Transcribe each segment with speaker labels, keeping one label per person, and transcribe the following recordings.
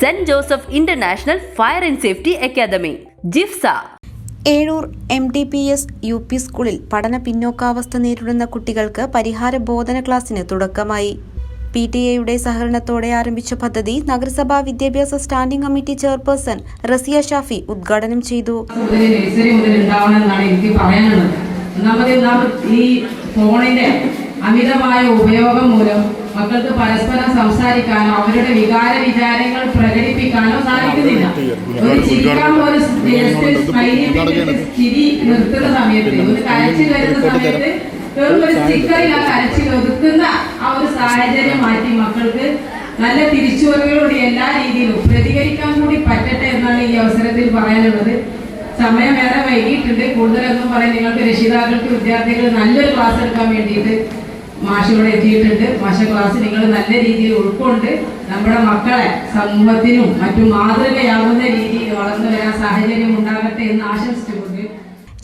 Speaker 1: Saint Joseph international fire and safety academy JIFSA.
Speaker 2: Ezhur M D P S U P സ്കൂളിൽ പഠന പിന്നോക്കാവസ്ഥ നേരിടുന്ന കുട്ടികൾക്ക് പരിഹാര ബോധന ക്ലാസ്സിന് തുടക്കമായി. പി ടി എയുടെ സഹകരണത്തോടെ ആരംഭിച്ച പദ്ധതി നഗരസഭാ വിദ്യാഭ്യാസ standing committee chairperson Raziya Shafi ഉദ്ഘാടനം ചെയ്തു.
Speaker 3: ഈ ഫോണിന്റെ അമിതമായ ഉപയോഗം മൂലം മക്കൾക്ക് പരസ്പരം സംസാരിക്കാനോ അവരുടെ വികാര വിചാരങ്ങൾ പ്രകടിപ്പിക്കാനോ സാധിക്കുന്നില്ല. ഒരു ചിരിക്കാൻ just ചിരി നിർത്തുന്ന സമയത്ത് ഒരു കരച്ചിൽ വരുന്ന സമയത്ത് വെറും ഒരു സ്റ്റിക്കറിൽ ആ കരച്ചിൽ ഒതുക്കുന്ന ആ ഒരു സാഹചര്യം മാറ്റി മക്കൾക്ക് നല്ല തിരിച്ചുവരവിലൂടെ എല്ലാ രീതിയിലും പ്രതികരിക്കാൻ കൂടി പറ്റട്ടെ എന്നാണ് ഈ അവസരത്തിൽ പറയാനുള്ളത്. സമയം ഏറെ വൈകിയിട്ടുണ്ട്. കൂടുതലൊന്നും പറയാൻ നിങ്ങൾക്ക് രക്ഷിതാക്കൾക്ക് വിദ്യാർത്ഥികൾ നല്ലൊരു ക്ലാസ് എടുക്കാൻ വേണ്ടിയിട്ട് മാഷിവിടെ എത്തിയിട്ടുണ്ട്. മാഷ ക്ലാസ് നിങ്ങൾ നല്ല രീതിയിൽ ഉൾക്കൊണ്ട് നമ്മുടെ മക്കളെ സമൂഹത്തിനും മറ്റു മാതൃകയാകുന്ന രീതിയിൽ വളർന്നു വരാൻ സാഹചര്യം ഉണ്ടാകട്ടെ എന്ന് ആശംസിച്ചുകൊണ്ട്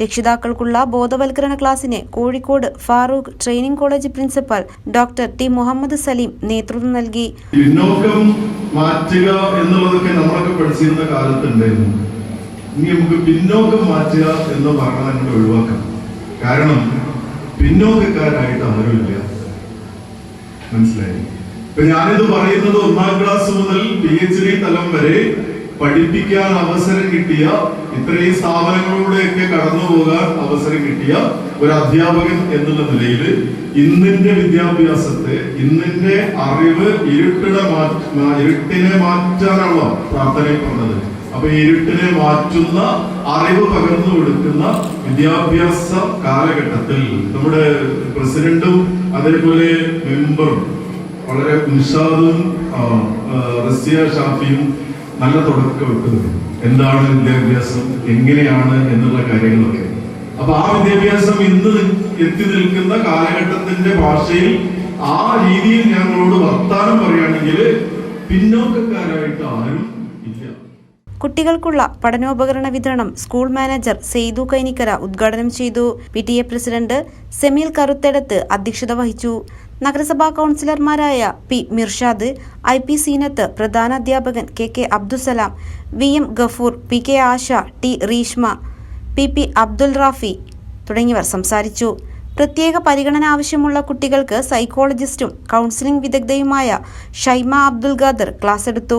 Speaker 2: രക്ഷിതാക്കൾക്കുള്ള ബോധവൽക്കരണ ക്ലാസ്സിന് Kozhikode Farooq training college principal doctor T Muhammad Saleem നേതൃത്വം നൽകി.
Speaker 4: പിന്നോക്കം മാറ്റുക എന്നുള്ളതൊക്കെ നമ്മളൊക്കെ പഠിച്ചിരുന്ന കാലത്തുണ്ടായിരുന്നു. ഇനി നമുക്ക് പിന്നോക്കം മാറ്റുക എന്ന് പറഞ്ഞാൽ ഒഴിവാക്കാം. കാരണം പിന്നോക്കക്കാരായിട്ട് ആരുമില്ല. മനസ്സിലായി. ഇപ്പൊ ഞാനിത് പറയുന്നത് ഒന്നാം ക്ലാസ് മുതൽ പി എച്ച് ഡി തലം വരെ പഠിപ്പിക്കാൻ അവസരം കിട്ടിയ ഇത്രയും സ്ഥാപനങ്ങളിലൂടെയൊക്കെ കടന്നു പോകാൻ അവസരം കിട്ടിയ ഒരു അധ്യാപകൻ എന്നുള്ള നിലയിൽ ഇന്നിന്റെ വിദ്യാഭ്യാസത്തെ ഇന്നിന്റെ അറിവ് ഇരുട്ടിനെ ഇരുട്ടിനെ മാറ്റാനുള്ള പ്രാർത്ഥനയിൽ പറഞ്ഞത്. അപ്പൊ ഇരുട്ടിനെ മാറ്റുന്ന അറിവ് പകർന്നു കൊടുക്കുന്ന വിദ്യാഭ്യാസ കാലഘട്ടത്തിൽ നമ്മുടെ പ്രസിഡന്റും അതേപോലെ മെമ്പറും വളരെ നിഷാദും റസിയ ഷാഫിയും നല്ല തുടക്കം വെക്കുന്നത്. എന്താണ് വിദ്യാഭ്യാസം? എങ്ങനെയാണ് എന്നുള്ള കാര്യങ്ങളൊക്കെ. അപ്പൊ ആ വിദ്യാഭ്യാസം ഇന്ന് എത്തി നിൽക്കുന്ന കാലഘട്ടത്തിന്റെ ഭാഷയിൽ ആ രീതിയിൽ ഞങ്ങളോട് വർത്താനം പറയുകയാണെങ്കിൽ പിന്നോക്കക്കാരായിട്ട് ആരും
Speaker 2: കുട്ടികൾക്കുള്ള പഠനോപകരണ വിതരണം സ്കൂൾ മാനേജർ സെയ്തു കൈനിക്കര ഉദ്ഘാടനം ചെയ്തു. P T A president Sameel Karuthedath അധ്യക്ഷത വഹിച്ചു. നഗരസഭാ കൗൺസിലർമാരായ P Mirshad I P Seenath പ്രധാന അധ്യാപകൻ K K Abdussalam V M Gafoor P K Asha T Reeshma P P Abdul Rafi തുടങ്ങിയവർ സംസാരിച്ചു. പ്രത്യേക പരിഗണന ആവശ്യമുള്ള കുട്ടികൾക്ക് സൈക്കോളജിസ്റ്റും കൗൺസിലിംഗ് വിദഗ്ധയുമായ ഷൈമ അബ്ദുൽ ഖാദർ ക്ലാസ് എടുത്തു.